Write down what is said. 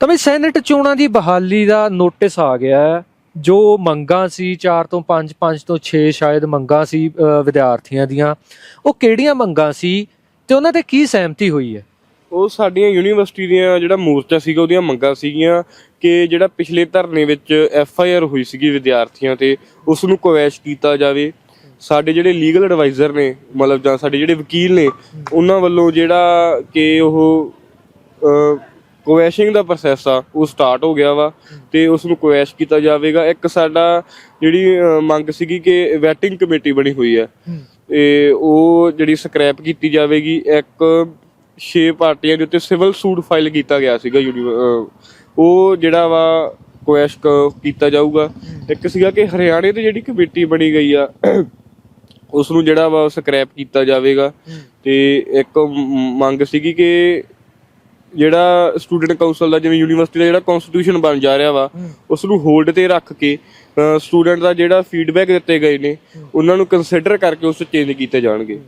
ਤਾਂ ਵੀ ਸੈਨੇਟ ਚੋਣਾਂ ਦੀ ਬਹਾਲੀ ਦਾ ਨੋਟਿਸ ਆ ਗਿਆ ਜੋ ਮੰਗਾਂ ਸੀ 4 ਤੋਂ 5 5 ਤੋਂ 6 ਸ਼ਾਇਦ ਮੰਗਾਂ ਸੀ ਵਿਦਿਆਰਥੀਆਂ ਦੀਆਂ। ਉਹ ਕਿਹੜੀਆਂ ਮੰਗਾਂ ਸੀ ਤੇ ਉਹਨਾਂ ਤੇ ਕੀ ਸਹਿਮਤੀ ਹੋਈ ਹੈ? ਉਹ ਸਾਡੀਆਂ ਯੂਨੀਵਰਸਿਟੀ ਦੀਆਂ ਜਿਹੜਾ ਮੋਰਚਾ ਸੀਗਾ ਉਹਦੀਆਂ ਮੰਗਾਂ ਸੀਗੀਆਂ ਕਿ ਜਿਹੜਾ ਪਿਛਲੇ ਧਰਨੇ ਵਿੱਚ ਐਫ ਆਈ ਆਰ ਹੋਈ ਸੀਗੀ ਵਿਦਿਆਰਥੀਆਂ ਤੇ, ਉਸ ਨੂੰ ਕੁਐਸ਼ ਕੀਤਾ ਜਾਵੇ। ਸਾਡੇ ਜਿਹੜੇ ਲੀਗਲ ਐਡਵਾਈਜ਼ਰ ਨੇ, ਮਤਲਬ ਜਾਂ ਸਾਡੇ ਜਿਹੜੇ ਵਕੀਲ ਨੇ, ਉਹਨਾਂ ਵੱਲੋਂ ਜਿਹੜਾ ਕਿ ਉਹ ਕੁਐਸ਼ਿੰਗ ਦਾ ਪ੍ਰੋਸੈਸ ਆ ਉਹ ਸਟਾਰਟ ਹੋ ਗਿਆ ਵਾ ਤੇ ਉਸ ਨੂੰ ਕੁਐਸ਼ ਕੀਤਾ ਜਾਵੇਗਾ। ਇੱਕ ਸਾਡਾ ਜਿਹੜੀ ਮੰਗ ਸੀਗੀ ਕਿ ਵੈਟਿੰਗ ਕਮੇਟੀ ਬਣੀ ਹੋਈ ਹੈ। ਤੇ ਉਹ ਜਿਹੜੀ ਸਕ੍ਰੈਪ ਕੀਤੀ ਜਾਵੇਗੀ ਇੱਕ ਛੇ ਪਾਰਟੀਆਂ ਦੇ ਉੱਤੇ ਸਿਵਲ ਸੂਟ ਫਾਈਲ ਕੀਤਾ ਗਿਆ ਸੀਗਾ ਉਹ ਜਿਹੜਾ ਵਾ ਕੁਐਸ਼ ਕੀਤਾ ਜਾਊਗਾ। ਇੱਕ ਸੀਗਾ ਕਿ ਹਰਿਆਣੇ ਤੇ ਜਿਹੜੀ ਕਮੇਟੀ ਬਣੀ ਗਈ ਆ ਉਸ ਨੂੰ ਜਿਹੜਾ ਵਾ ਸਕ੍ਰੈਪ ਕੀਤਾ ਜਾਵੇਗਾ। ਤੇ ਇੱਕ ਮੰਗ ਸੀਗੀ ਕਿ ਜਿਹੜਾ ਸਟੂਡੈਂਟ ਕਾਉਂਸਲ ਦਾ ਜਿਵੇਂ ਯੂਨੀਵਰਸਿਟੀ ਦਾ ਜਿਹੜਾ ਕਨਸਟੀਟਿਊਸ਼ਨ ਬਣ ਜਾ ਰਿਹਾ ਵਾ ਉਸ ਨੂੰ ਹੋਲਡ ਤੇ ਰੱਖ ਕੇ ਸਟੂਡੈਂਟ ਦਾ ਜਿਹੜਾ ਫੀਡਬੈਕ ਦਿੱਤੇ ਗਏ ਨੇ ਉਹਨਾਂ ਨੂੰ ਕੰਸੀਡਰ ਕਰਕੇ ਉਸ ਚੇਂਜ ਕੀਤੇ ਜਾਣਗੇ।